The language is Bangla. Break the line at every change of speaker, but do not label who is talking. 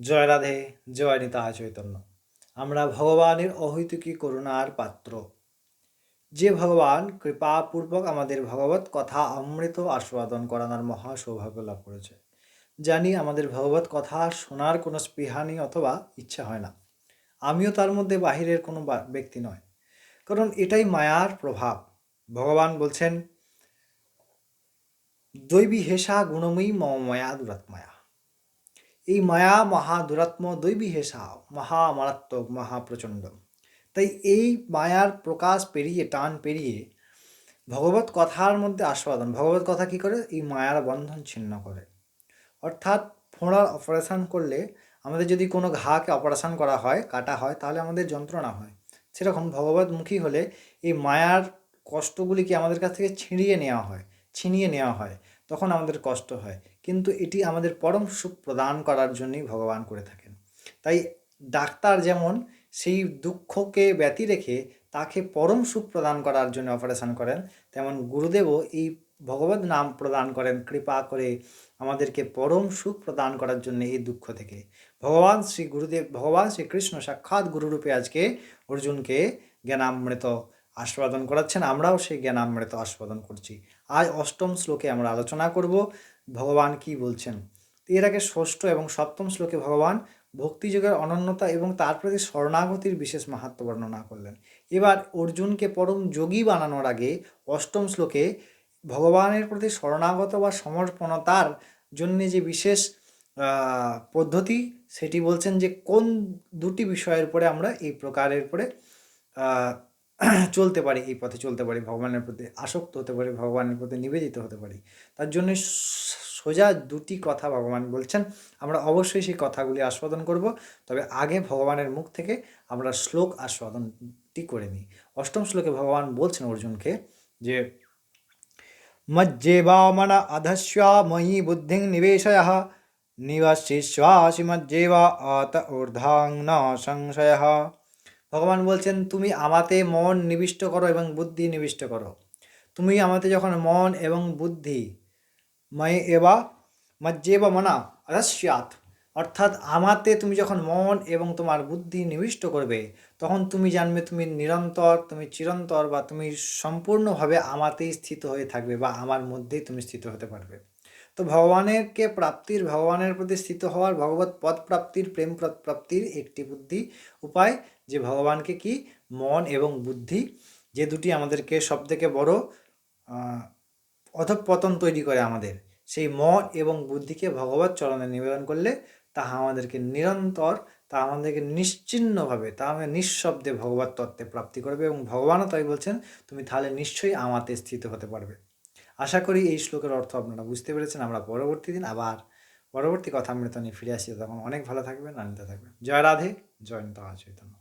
জয় রাধে, জয় নিতা চৈতন্য। আমরা ভগবানের অহৈতুকী করুণার পাত্র। যে ভগবান কৃপাপূর্বক আমাদের ভগবত কথা অমৃত আস্বাদন করানোর মহা সৌভাগ্য লাভ করেছে। জানি আমাদের ভগবত কথা শোনার কোনো স্পৃহা নেই অথবা ইচ্ছা হয় না। আমিও তার মধ্যে বাহিরের কোনো ব্যক্তি নয়। কারণ এটাই মায়ার প্রভাব। ভগবান বলছেন, দৈবী হেসা গুণময়ী মম মায়া দুরাত্মায়া। এই মায়া মহা দুরাত্ম দৈবী হেসা মহা মারাত্মক মহা প্রচণ্ড তাই এই মায়ার প্রকাশ পেরিয়ে, টান পেরিয়ে ভগবত কথার মধ্যে আস্বাদন, ভগবত কথা কি করে? এই মায়ার বন্ধন ছিন্ন করে। অর্থাৎ ফোঁড়ার অপারেশন করলে আমাদের যদি কোনো ঘাকে অপারেশন করা হয়, কাটা হয়, তাহলে আমাদের যন্ত্রণা হয়। সেরকম ভগবতমুখী হলে এই মায়ার কষ্টগুলিকে আমাদের কাছ থেকে ছিঁড়িয়ে নেওয়া হয়, ছিনিয়ে নেওয়া হয়। তখন আমাদের কষ্ট হয়। কিন্তু এটি আমাদের পরম সুখ প্রদান করার জন্যই ভগবান করে থাকেন। তাই ডাক্তার যেমন সেই দুঃখকে ব্যতি রেখে তাকে পরম সুখ প্রদান করার জন্য অপারেশন করেন, তেমন গুরুদেবও এই ভগবত নাম প্রদান করেন, কৃপা করে আমাদেরকে পরম সুখ প্রদান করার জন্য এই দুঃখ থেকে। ভগবান শ্রী গুরুদেব, ভগবান শ্রীকৃষ্ণ সাক্ষাৎ গুরুরূপে আজকে অর্জুনকে জ্ঞানামৃত আস্বাদন করাচ্ছেন আমরাও সেই জ্ঞানামৃত আস্বাদন করছি। আজ অষ্টম শ্লোকে আমরা আলোচনা করব ভগবান কি বলছেন? এর আগে ষষ্ঠ এবং সপ্তম শ্লোকে ভগবান ভক্তিযোগের অনন্যতা এবং তার প্রতি শরণাগতির বিশেষ মাহাত্ম বর্ণনা করলেন। এবার অর্জুনকে পরম যোগী বানানোর আগে অষ্টম শ্লোকে ভগবানের প্রতি শরণাগত বা সমর্পণতার জন্যে যে বিশেষ পদ্ধতি সেটি বলছেন যে কোন দুটি বিষয়ের উপরে আমরা এই প্রকারের আহ, চলতে পারি, এই পথে চলতে পারি, ভগবানের প্রতি আসক্ত হতে পারি, ভগবানের প্রতি নিবেদিত হতে পারি। তার জন্য সোজা দুটি কথা ভগবান বলছেন। আমরা অবশ্যই সেই কথাগুলি আস্বাদন করব, তবে আগে ভগবানের মুখ থেকে আমরা শ্লোক আস্বাদনটি করে নিই। অষ্টম শ্লোকে ভগবান বলছেন অর্জুনকে যে মজ্জেবামন অধস্বা ময়ি বুদ্ধিং নিবেশয় নিবাসিষ্বাসি মজ্জেবা আত ঊর্ধ্বাং সংশয়। ভগবান বলছেন, তুমি আমাতে মন নিবিষ্ট করো এবং বুদ্ধি নিবিষ্ট করো। তুমি আমাতে যখন মন এবং বুদ্ধি ময় এবা, মজ্জেবা মনা অধস্যাত অর্থাৎ আমাতে তুমি যখন মন এবং তোমার বুদ্ধি নিবিষ্ট করবে, তখন তুমি জানবে তুমি নিরন্তর, তুমি চিরন্তর বা তুমি সম্পূর্ণভাবে আমাতেই স্থিত হয়ে থাকবে বা আমার মধ্যেই তুমি স্থিত হতে পারবে। তো ভগবানেরকে প্রাপ্তির, ভগবানের প্রতি স্থিত হওয়ার ভগবত পদ প্রাপ্তির, প্রেম প্রাপ্তির একটি বুদ্ধি উপায় যে ভগবানকে কি? মন এবং বুদ্ধি, যে দুটি আমাদেরকে সব থেকে বড় অধঃপতন তৈরি করে আমাদের। সেই মন এবং বুদ্ধিকে ভগবত চরণে নিবেদন করলে তাহা আমাদেরকে নিরন্তর, তা আমাদেরকে নিশ্চিন্নভাবে তা আমাদের নিঃশব্দে ভগবত তত্ত্বে প্রাপ্তি করবে এবং ভগবানও তাই বলছেন, তুমি তাহলে নিশ্চয়ই আমাতে স্থিত হতে পারবে। আশা করি এই শ্লোকের অর্থ আপনারা বুঝতে পেরেছেন। আমরা পরবর্তী দিন আবার পরবর্তী কথা আমরা নিয়ে ফিরে আসি। তখন অনেক ভালো থাকবেন, আনন্দ থাকবেন। জয় রাধে, জয় নিতা চৈতন্য।